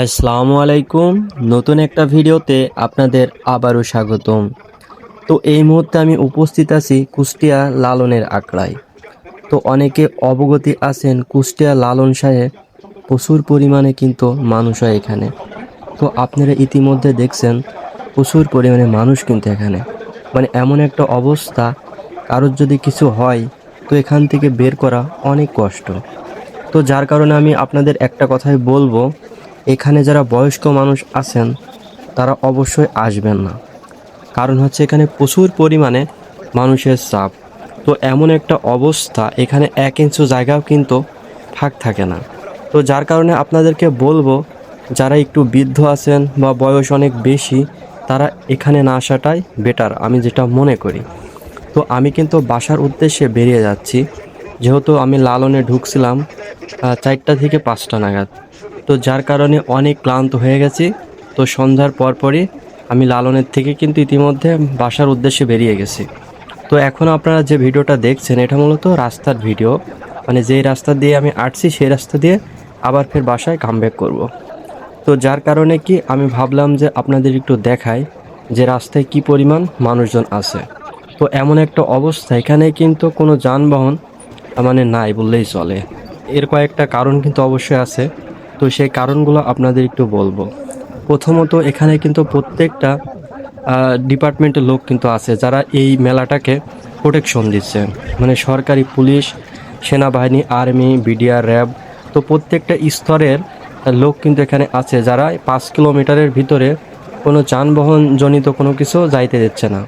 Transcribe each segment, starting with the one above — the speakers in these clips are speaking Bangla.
আসসালামু আলাইকুম। নতুন একটা ভিডিওতে আপনাদের আবারও স্বাগতম। তো এই মুহূর্তে আমি উপস্থিত আছি কুষ্টিয়া লালনের আখড়ায়। তো অনেকে অবগতি আছেন কুষ্টিয়া লালন সাহে প্রচুর পরিমাণে কিন্তু মানুষ হয় এখানে। তো আপনারা ইতিমধ্যে দেখছেন প্রচুর পরিমাণে মানুষ কিন্তু এখানে। মানে এমন একটা অবস্থা, কারোর যদি কিছু হয়, তো এখান থেকে বের করা অনেক কষ্ট। তো যার কারণে আমি আপনাদের একটা কথাই বলব এখানে যারা বয়স্ক মানুষ আছেন, তারা অবশ্যই আসবেন না। কারণ হচ্ছে এখানে প্রচুর পরিমাণে মানুষের চাপ। তো এমন একটা অবস্থা, এখানে এক ইঞ্চু জায়গাও কিন্তু ফাঁক থাকে না। তো যার কারণে আপনাদেরকে বলব, যারা একটু বৃদ্ধ আছেন বা বয়স অনেক বেশি, তারা এখানে না আসাটাই বেটার আমি যেটা মনে করি। তো আমি কিন্তু বাসার উদ্দেশ্যে বেরিয়ে যাচ্ছি। যেহেতু আমি লালনে ঢুকছিলাম চারটা থেকে পাঁচটা নাগাদ। তো যার কারণে অনেক ক্লান্ত হয়ে গেছি। তো সন্ধ্যার পরপরই আমি লালনের থেকে কিন্তু ইতিমধ্যে বাসার উদ্দেশ্যে বেরিয়ে গেছি। তো এখন আপনারা যে ভিডিওটা দেখছেন, এটা মূলত রাস্তার ভিডিও। মানে যেই রাস্তা দিয়ে আমি আসছি সেই রাস্তা দিয়ে আবার ফের বাসায় কামব্যাক করব। তো যার কারণে কি আমি ভাবলাম যে আপনাদের একটু দেখাই যে রাস্তায় কি পরিমাণ মানুষজন আছে। তো এমন একটা অবস্থা, এখানে কিন্তু কোনো যানবাহন মানে নাই বললেই চলে। এর কয়েকটা কারণ কিন্তু অবশ্যই আছে। তো সেই কারণগুলো আপনাদের একটু বলব। প্রথমত এখানে কিন্তু প্রত্যেকটা ডিপার্টমেন্টের লোক কিন্তু আছে যারা এই মেলাটাকে প্রোটেকশন দিচ্ছে। মানে সরকারি পুলিশ, সেনাবাহিনী আর্মি বিডিআর র্যাব তো প্রত্যেকটা স্তরের লোক কিন্তু এখানে আছে যারা পাঁচ কিলোমিটারের ভিতরে কোনো যানবাহন জনিত কোনো কিছু যাইতে দিচ্ছে না।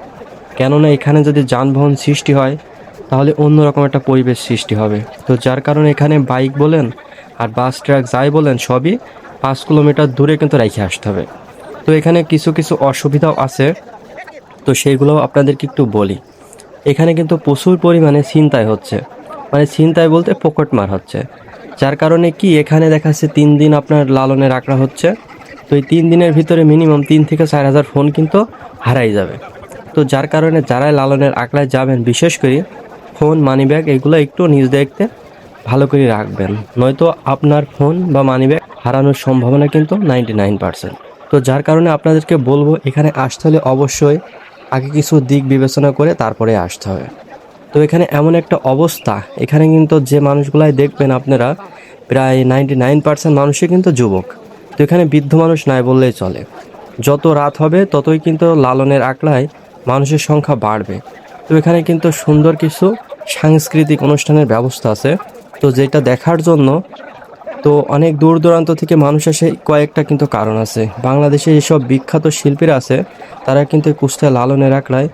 কেননা এখানে যদি যানবাহন সৃষ্টি হয় তাহলে অন্যরকম একটা পরিবেশ সৃষ্টি হবে। তো যার কারণে এখানে বাইক বলেন আর বাস, ট্রাক যাই বলেন, সবই পাঁচ কিলোমিটার দূরে কিন্তু রেখে আসতে হবে। তো এখানে কিছু কিছু অসুবিধাও আছে। তো সেইগুলোও আপনাদেরকে একটু বলি। এখানে কিন্তু প্রচুর পরিমাণে ছিনতাই হচ্ছে। মানে ছিনতাই বলতে পকেট মার হচ্ছে। যার কারণে কি? এখানে দেখা যাচ্ছে তিন দিন আপনার লালনে রাখা হচ্ছে। তো এই তিন দিনের ভিতরে মিনিমাম তিন থেকে চার হাজার ফোন কিন্তু হারাই যাবে। তো যার কারণে যারাই লালনের আঁকড়ায় যাবেন, বিশেষ করে ফোন মানি ব্যাগ এগুলো একটু নিজ দেখতে ভালো করে রাখবেন। নয়তো আপনার ফোন বা মানি ব্যাগ হারানোর সম্ভাবনা কিন্তু নাইনটি নাইন পার্সেন্ট। তো যার কারণে আপনাদেরকে বলব, এখানে আসতে হলে অবশ্যই আগে কিছু দিক বিবেচনা করে তারপরে আসতে হবে। তো এখানে এমন একটা অবস্থা, এখানে কিন্তু যে মানুষগুলাই দেখবেন আপনারা, প্রায় নাইনটি নাইন পার্সেন্ট মানুষই কিন্তু যুবক। তো এখানে বৃদ্ধ মানুষ নাই বললেই চলে। যত রাত হবে, ততই কিন্তু লালনের আঁকড়ায় মানুষের সংখ্যা বাড়বে। তো এখানে কিন্তু সুন্দর কিছু সাংস্কৃতিক অনুষ্ঠানের ব্যবস্থা আছে। তো যেটা দেখার জন্য, তো অনেক দূর দূরান্ত থেকে মানুষ আসে কয়েকটা কিন্তু কারণ আছে। বাংলাদেশে যেসব বিখ্যাত শিল্পীরা আছে, তারা কিন্তু কুষ্টিয়া লালনের আঁকড়ায়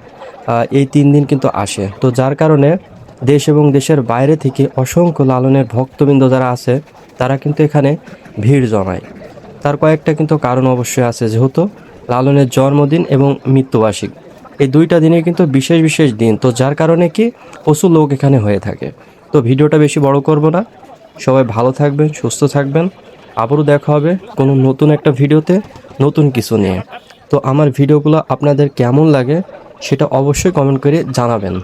এই তিন দিন কিন্তু আসে। তো যার কারণে দেশ এবং দেশের বাইরে থেকে অসংখ্য লালনের ভক্তবৃন্দ যারা আছে, তারা কিন্তু এখানে ভিড় জমায়। তার কয়েকটা কিন্তু কারণ অবশ্যই আছে, যেহেতু লালনের জন্মদিন এবং মৃত্যুবার্ষিক। এই দুইটা দিনে কিন্তু বিশেষ বিশেষ দিন। তো যার কারণে কি প্রচুর লোক এখানে হয়ে থাকে। তো ভিডিওটা বেশি বড় করব না। সবাই ভালো থাকবেন, সুস্থ থাকবেন। আবারও দেখা হবে কোনো নতুন একটা ভিডিওতে নতুন কিছু নিয়ে। তো আমার ভিডিওগুলো আপনাদের কেমন লাগে সেটা অবশ্যই কমেন্ট করে জানাবেন।